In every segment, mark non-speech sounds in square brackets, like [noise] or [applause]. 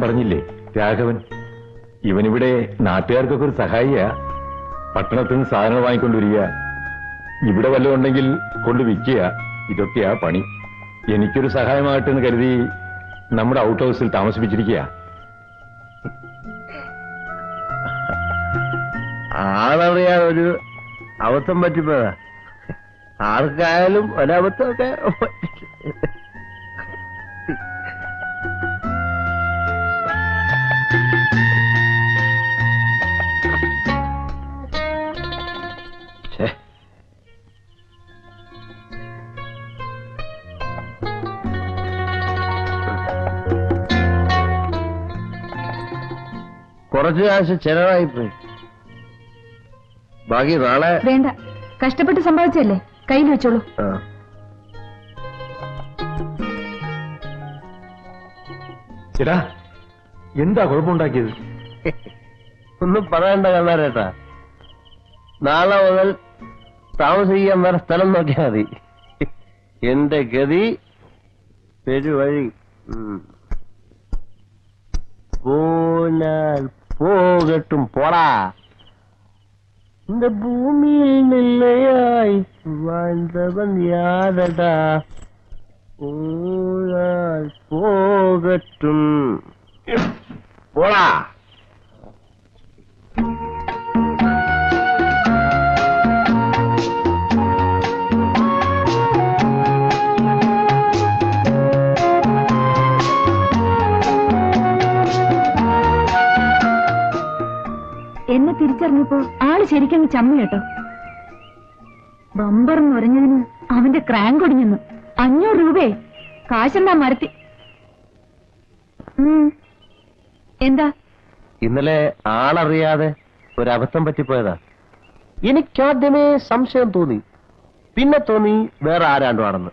പറഞ്ഞില്ലേ രാഘവൻ? ഇവനിവിടെ നാട്ടുകാർക്കൊക്കെ ഒരു സഹായിയാ. പട്ടണത്തിൽ നിന്ന് സാധനങ്ങൾ വാങ്ങിക്കൊണ്ടുവരിക. ഇവിടെ വല്ലതും ഉണ്ടെങ്കിൽ കൊണ്ട് വിൽക്കുക. ഇതൊക്കെയാ പണി. എനിക്കൊരു സഹായമായിട്ടെന്ന് കരുതി നമ്മുടെ ഔട്ട് ഹൗസിൽ താമസിപ്പിച്ചിരിക്കുക ആളറിയാൻ ഒരു അബദ്ധം പറ്റിപ്പോയതാ. ആർക്കായാലും ഒരബദ്ധമൊക്കെ കുറച്ച് കാശ് ചെലവായിപ്പോയി ബാക്കി നാളെ വേണ്ട. കഷ്ടപ്പെട്ട് സമ്പാദിച്ചല്ലേ കയ്യിൽ വെച്ചോളൂ. ചേട്ടാ എന്താ കുഴപ്പമുണ്ടാക്കിയത്? ഒന്നും പറയണ്ട കണ്ണാരേട്ടാ. നാളെ മുതൽ താമസിക്കാൻ വേറെ സ്ഥലം നോക്കിയാൽ മതി എന്റെ ഗതി പെരുവഴി ഉം. പോനാൽ പോകട്ടും പോടാ இந்த பூமியில் நிலையாய் வாழ்ந்தவன் யாரடா போனால் போகட்டும் போடா തിരിച്ചറിഞ്ഞപ്പോ ആൾ ശരിക്കും ചമ്മ കേട്ടോ. ബമ്പർ എന്ന് പറഞ്ഞതിന് അവന്റെ ക്രാങ്ക് ഒടിഞ്ഞെന്ന്. അഞ്ഞൂറ് രൂപയെ കാശെന്താ മരത്തി. എന്താ? ഇന്നലെ ആളറിയാതെ ഒരു അബദ്ധം പറ്റിപ്പോയതാ. എനിക്കാദ്യമേ സംശയം തോന്നി. പിന്നെ തോന്നി വേറെ ആരാണ്ടോ ആണെന്ന്.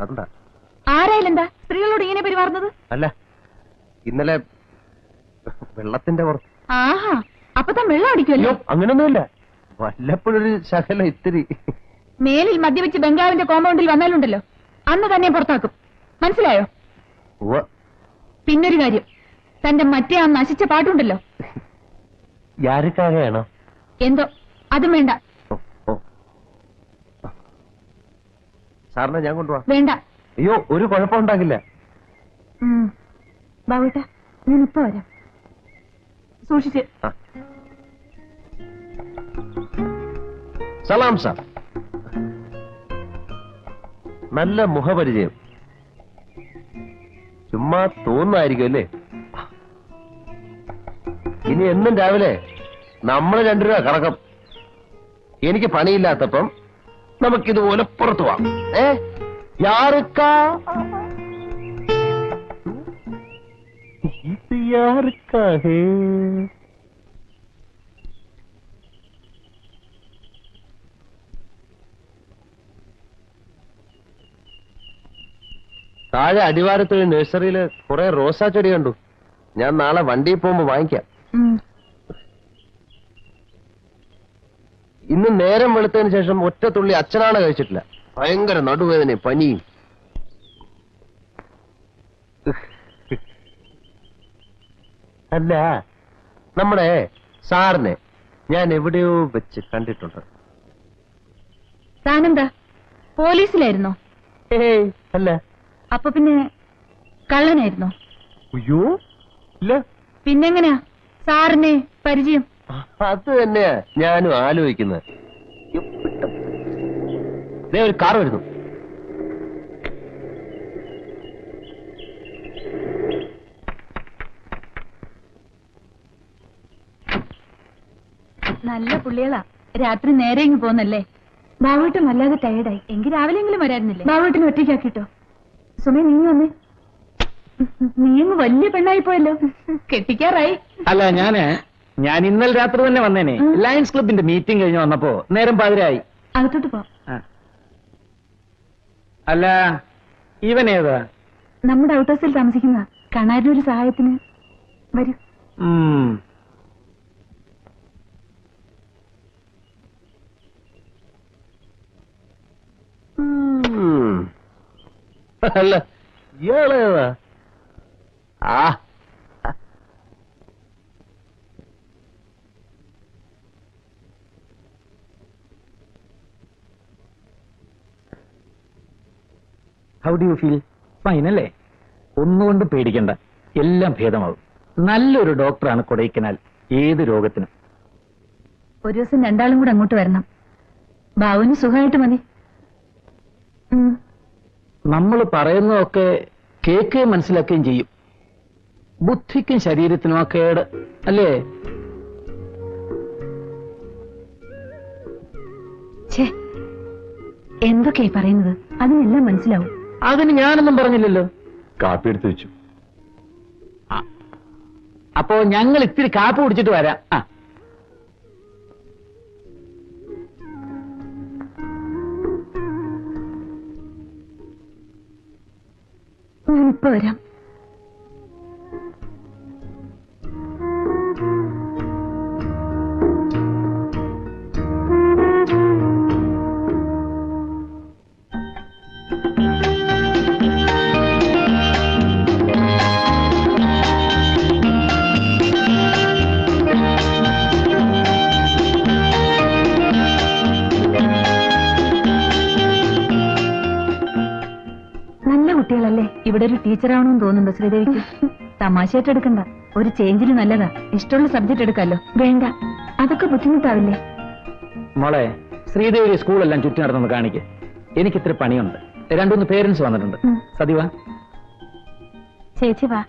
അതെന്താ? ആരായാലെന്താ? സ്ത്രീകളോട് ഇങ്ങനെ പെരുമാറുന്നത്? അല്ല ഇന്നലെ വെള്ളത്തിന്റെ പുറത്ത് ആഹാ. അപ്പൊ താൻ വെള്ളം അടിക്കുമല്ലോ? അങ്ങനൊന്നുമില്ല. വല്ലപ്പോഴൊരു ശകലം ഇത്തിരി. മേലിൽ മദ്യപിച്ച് ബംഗാളിന്റെ കോമ്പൗണ്ടിൽ വന്നാലുണ്ടല്ലോ. അന്ന് തന്നെ പുറത്താക്കും. മനസ്സിലായോ. പിന്നൊരു കാര്യം. തന്റെ മറ്റേ ആ നശിച്ച പാട്ടുണ്ടല്ലോ. യാരുക്കാകെയാണോ? എന്തോ? അതും വേണ്ട. സാറിനെ ഞാൻ കൊണ്ടുപോവാ വേണ്ട. അയ്യോ ഒരു കുഴപ്പമുണ്ടാകില്ല. ബാബുട്ട ഞാൻ ഇപ്പൊ വരാം. സൂക്ഷിച്ച്. സലാം സാർ. നല്ല മുഖപരിചയം. ചുമ്മാ തോന്നായിരിക്കും അല്ലേ? ഇനി എന്നും രാവിലെ നമ്മൾ രണ്ടു രൂപ കറക്കം. എനിക്ക് പണിയില്ലാത്തപ്പം നമുക്കിതുപോലെ പുറത്തു പോവാം. ഏ? യാർക്ക ഇത് താഴെ അടിവാരത്തിൽ നഴ്സറിയിൽ കുറെ റോസാ ചെടി കണ്ടു. ഞാൻ നാളെ വണ്ടിയിൽ പോകുമ്പോ വാങ്ങിക്കാം. ഇന്ന് നേരം വെളുത്തതിന് ശേഷം ഒറ്റ തുള്ളി അച്ഛനാണ് കഴിച്ചിട്ടില്ല. ഭയങ്കര നടുവേദനയും പനിയും. അല്ല നമ്മുടെ സാറിനെ ഞാൻ എവിടെയോ വെച്ച് കണ്ടിട്ടുണ്ട്. താനെന്താ? പോലീസിലായിരുന്നോ? ഏയ് അല്ല. അപ്പൊ പിന്നെ കള്ളനായിരുന്നോ? അയ്യോ ഇല്ല. പിന്നെങ്ങനെയാ സാറിനെ പരിചയം? അത് തന്നെയാ ഞാനും ആലോചിക്കുന്നത്. ദേ ഒരു കാർ വരുന്നു. നല്ല പുള്ളികളാ. രാത്രി നേരെ ഇങ്ങ് പോന്നല്ലേ ബാബുട്ടൻ വല്ലാതെ ടയർഡായി എങ്കിൽ രാവിലെങ്കിലും വരായിരുന്നില്ലേ? ബാബുട്ടിന് ഒറ്റയ്ക്കാക്കിട്ടോ. സുമേ നീ വന്നേ. വലിയ പെണ്ണായി പോയല്ലോ. കെട്ടിക്കാറായി. അല്ല ഞാൻ ഞാൻ ഇന്നലെ രാത്രി തന്നെ വന്നേനെ. ലയൺസ് ക്ലബിന്റെ മീറ്റിംഗ് കഴിഞ്ഞ് വന്നപ്പോ നേരം പാതിരായി അകത്തോട്ട് പോ. അല്ല ഇവൻ ഏതാ? നമ്മുടെ ഔട്ട് ഹൗസിൽ താമസിക്കുന്ന കണാരിനൊരു സഹായത്തിന് വരൂ. അല്ല ഇയാളേതാ ആ. How do you feel fine അല്ലേ? ഒന്നുകൊണ്ട് പേടിക്കണ്ട. എല്ലാം ഭേദമാവും. നല്ലൊരു ഡോക്ടറാണ് കൊടൈക്കനാൽ. ഏത് രോഗത്തിനും. ഒരു ദിവസം രണ്ടാളും കൂടെ അങ്ങോട്ട് വരണം. ബാബുവിന് സുഖമായിട്ട് മതി. ഉം. നമ്മൾ പറയുന്നതൊക്കെ കേൾക്കുകയും മനസ്സിലാക്കുകയും ചെയ്യും. ബുദ്ധിക്കും ശരീരത്തിനും ആ കേട് അല്ലേ? എന്തൊക്കെയായി പറയുന്നത്? അതിനെല്ലാം മനസ്സിലാവും. അതിന് ഞാനൊന്നും പറഞ്ഞില്ലല്ലോ. കാപ്പി എടുത്ത് വെച്ചു. അപ്പോ ഞങ്ങൾ ഇത്തിരി കാപ്പി കുടിച്ചിട്ട് വരാം. ആ. ഞാനിപ്പോ വരാം. ഇവിടെ ഒരു ടീച്ചർ ആവണമെന്ന് തോന്നുന്നുണ്ടോ ശ്രീദേവിക്ക്? തമാശയായിട്ട് എടുക്കണ്ട ഒരു ചേഞ്ചിന് നല്ലതാ. ഇഷ്ടമുള്ള സബ്ജക്ട് എടുക്കാലോ. വേണ്ട. അതൊക്കെ ബുദ്ധിമുട്ടാവില്ലേ? മോളെ ശ്രീദേവി സ്കൂളെല്ലാം ചുറ്റി നടന്നു കാണിക്ക്. എനിക്ക് ഇത്ര പണിയുണ്ട്. രണ്ടുമൂന്ന് പേരൻസ് വന്നിട്ടുണ്ട്. സതിവാ സതിവ ചേച്ചി വാ.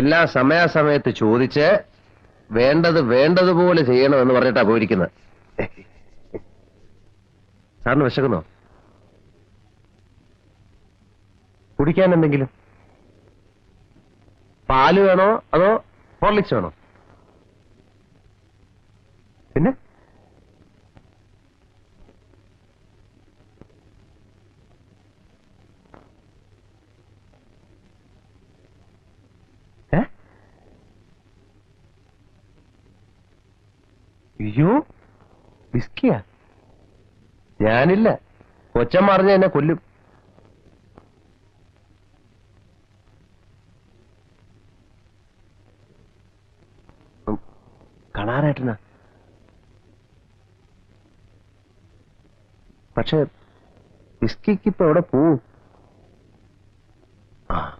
എല്ലാ സമയാസമയത്ത് ചോദിച്ച് വേണ്ടത് വേണ്ടതുപോലെ ചെയ്യണമെന്ന് പറഞ്ഞിട്ടാ പോയിരിക്കുന്നത്. സാറിന് വിശക്കുന്നോ? കുടിക്കാൻ എന്തെങ്കിലും? പാൽ വേണോ അതോ ഹോർലിക്സ് വേണോ? പിന്നെ? അയ്യോ വിസ്കിയാ? ഞാനില്ല. കൊച്ചൻ പറഞ്ഞ എന്നെ കൊല്ലും. കാണാറേട്ടനാ പക്ഷെ വിസ്കിക്ക് ഇപ്പൊ എവിടെ പോവും? ആ.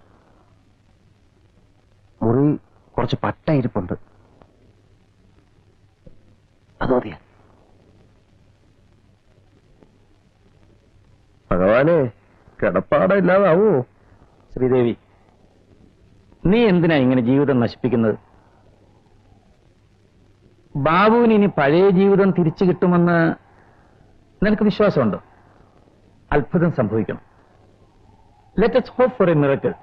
മുറി കുറച്ച് പട്ട ഇരിപ്പുണ്ട് അത് മതിയാ. ഭഗവാനെ കിടപ്പാട ഇല്ലാതാവോ? ശ്രീദേവി നീ എന്തിനാ ഇങ്ങനെ ജീവിതം നശിപ്പിക്കുന്നത്? ബാബുവിന് ഇനി പഴയ ജീവിതം തിരിച്ചു കിട്ടുമെന്ന് നിനക്ക് വിശ്വാസമുണ്ടോ? അത്ഭുതം സംഭവിക്കണം. Let us hope for a miracle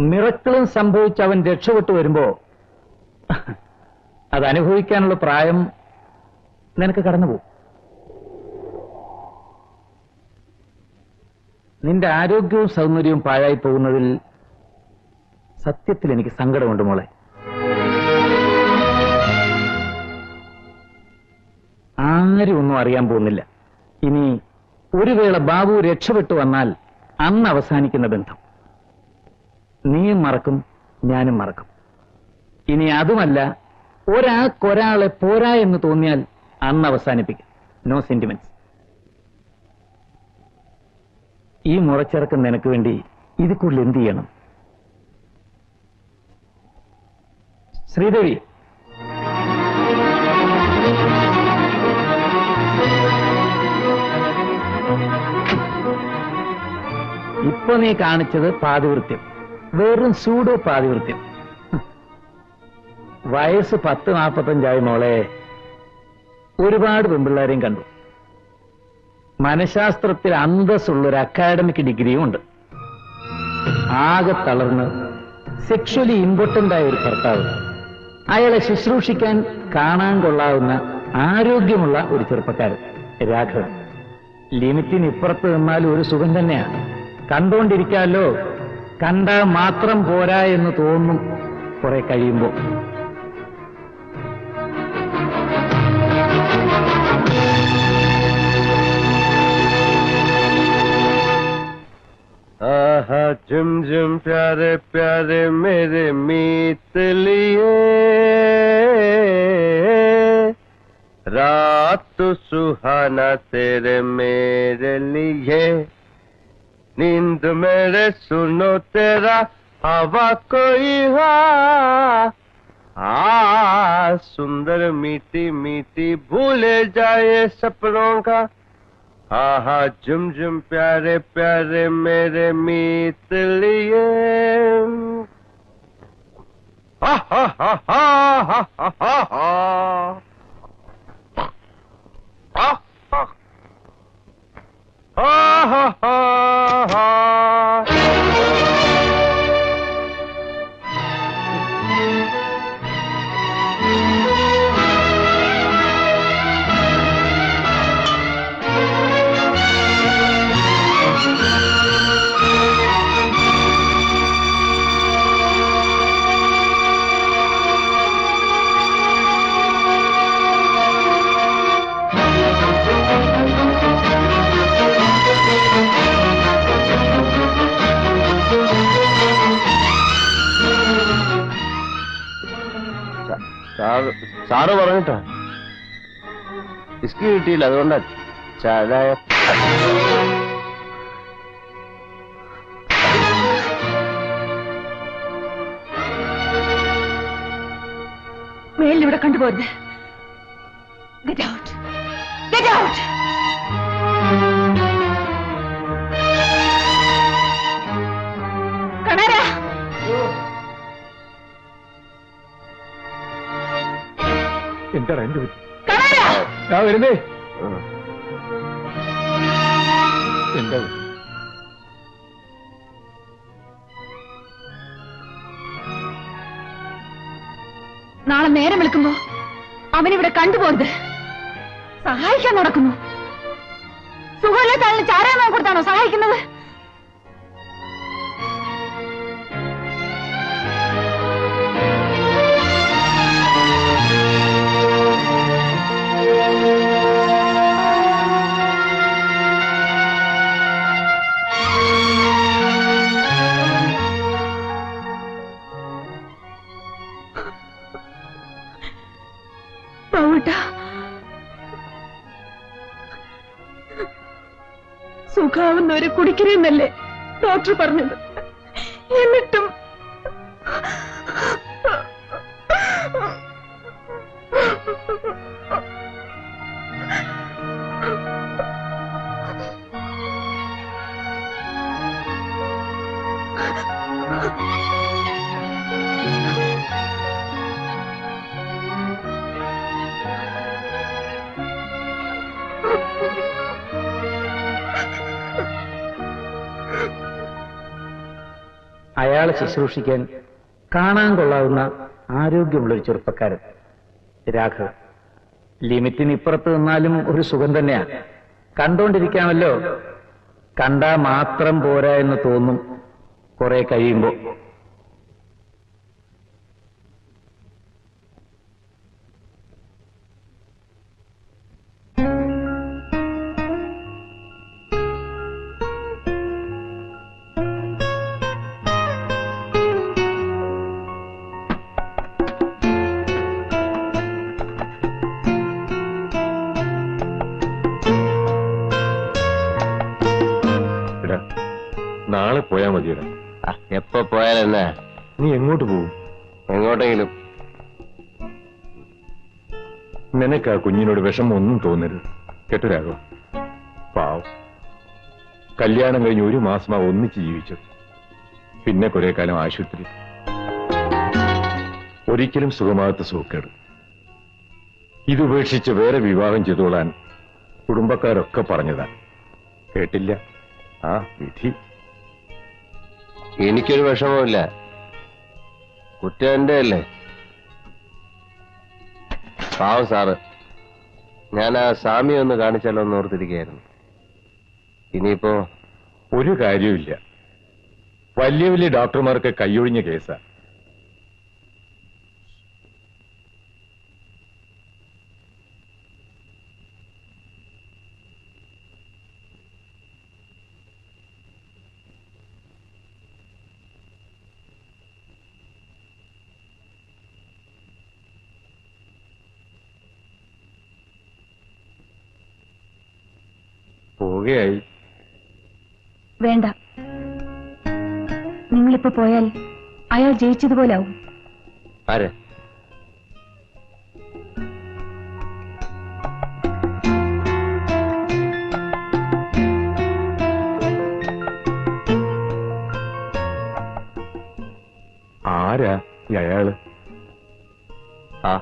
മിറക്കിളും സംഭവിച്ച് അവൻ രക്ഷപ്പെട്ടു വരുമ്പോ [laughs] അത് അനുഭവിക്കാനുള്ള പ്രായം നിനക്ക് കടന്നുപോകും. നിന്റെ ആരോഗ്യവും സൗന്ദര്യവും പാഴായി പോകുന്നതിൽ സത്യത്തിൽ എനിക്ക് സങ്കടമുണ്ട് മോളെ. ആരും ഒന്നും അറിയാൻ പോകുന്നില്ല. ഇനി ഒരു വേള ബാബു രക്ഷപ്പെട്ടു വന്നാൽ അന്ന് അവസാനിക്കുന്ന ബന്ധം. നീയും മറക്കും ഞാനും മറക്കും. ഇനി അതുമല്ല ഒരാൾക്കൊരാളെ പോരാ എന്ന് തോന്നിയാൽ അന്ന് അവസാനിപ്പിക്കും. നോ സെന്റിമെന്റ്സ് ഈ മുറച്ചിറക്കം നിനക്ക് വേണ്ടി ഇത് കൂടുതൽ എന്ത് ചെയ്യണം? ശ്രീദേവി. ഇപ്പൊ നീ കാണിച്ചത് പാതിവൃത്യം. വെറും സൂഡോ പാതിവൃത്യം. വയസ്സ് പത്ത് നാൽപ്പത്തഞ്ചായി മോളെ. ഒരുപാട് പെൺപിള്ളേരെയും കണ്ടു. മനഃശാസ്ത്രത്തിൽ അന്തസ്സുള്ള ഒരു അക്കാഡമിക് ഡിഗ്രിയും ഉണ്ട് ആകെ തളർന്ന് സെക്ഷലി ഇമ്പോർട്ടന്റ് ആയ ഒരു ഭർത്താവ്. അയാളെ ശുശ്രൂഷിക്കാൻ കാണാൻ കൊള്ളാവുന്ന ആരോഗ്യമുള്ള ഒരു ചെറുപ്പക്കാരൻ. രാഘവൻ. ലിമിറ്റിന് ഇപ്പുറത്ത് നിന്നാൽ ഒരു സുഖം തന്നെയാണ് കണ്ടുകൊണ്ടിരിക്കാമല്ലോ കണ്ടാൽ മാത്രം പോരാ എന്ന് തോന്നും കുറെ കഴിയുമ്പോൾ आहा झुम झुम प्यारे प्यारे मेरे मीत लिए। रात सुहाना तेरे मेरे लिए। नींद मेरे सुनो तेरा, हवा कोई हा। आ, सुंदर मीठी मीठी भूले जाए सपनों का। आहा झुम झुम प्यारे प्यारे मेरे मीत लिए हा हा हा हा हा हा हा हा हा हा हा हा sir പറഞ്ഞിട്ടാ? ബിസ്കി കിട്ടിയില്ല അതുകൊണ്ടാ ചായ മേലിൽ ഇവിടെ കണ്ടുപോരുത്. ഗെറ്റ് ഔട്ട് ഗെറ്റ് ഔട്ട് എന്താണ് എന്റെ പറ്റി ഞാൻ വരുന്നേ. എന്താ? നാളെ നേരം വിളിക്കുമ്പോ അവനിവിടെ കണ്ടുപോരുത്. സഹായിക്കാൻ നടക്കുന്നു. സുഖമില്ലാത്ത ആളിന് ചാരാൻ കൊടുത്താണോ സഹായിക്കുന്നത്? സുഖാവുന്നവരെ കുടിക്കരുതെന്നല്ലേ ഡോക്ടർ പറഞ്ഞത്. എന്നിട്ടും അയാളെ ശുശ്രൂഷിക്കാൻ കാണാൻ കൊള്ളാവുന്ന ആരോഗ്യമുള്ളൊരു ചെറുപ്പക്കാരൻ. രാഘവ് ലിമിറ്റിന് ഇപ്പുറത്ത് നിന്നാലും ഒരു സുഖം തന്നെയാണ് കണ്ടോണ്ടിരിക്കാമല്ലോ. കണ്ടാ മാത്രം പോരാ എന്ന് തോന്നും കുറെ കഴിയുമ്പോ. നാളെ പോയാ മതിയടാ. എപ്പോ പോയാലെന്നാ? നീ എങ്ങോട്ട് പോകും എങ്ങോട്ടെങ്കിലും. നിനക്ക് ആ കുഞ്ഞിനോട് വിഷമം ഒന്നും തോന്നരുത്. കെട്ടരാകോ പാവം. കല്യാണം കഴിഞ്ഞ് ഒരു മാസമാ ഒന്നിച്ച് ജീവിച്ചത്. പിന്നെ കുറെ കാലം ആശുപത്രി. ഒരിക്കലും സുഖമാകാത്ത സുഖക്കേട്. ഇതുപേക്ഷിച്ച് വേറെ വിവാഹം ചെയ്തോളാൻ കുടുംബക്കാരൊക്കെ പറഞ്ഞതാ. കേട്ടില്ല? ആ വിധി. എനിക്കൊരു വിഷമമില്ല കുറ്റം എന്റെ അല്ലേ പാവം സാറ്. ഞാൻ ആ സ്വാമി ഒന്ന് കാണിച്ചാലോ എന്ന് ഓർത്തിരിക്കുകയായിരുന്നു. ഇനിയിപ്പോ ഒരു കാര്യമില്ല വലിയ വലിയ ഡോക്ടർമാർക്ക് കൈയൊഴിഞ്ഞ കേസാ. പോവുകയായി. വേണ്ട. നിങ്ങളിപ്പോ പോയാൽ അയാൾ ജയിച്ചതുപോലെ ആവും ആരെ? ആരാ ഈ അയാൾ? ആ.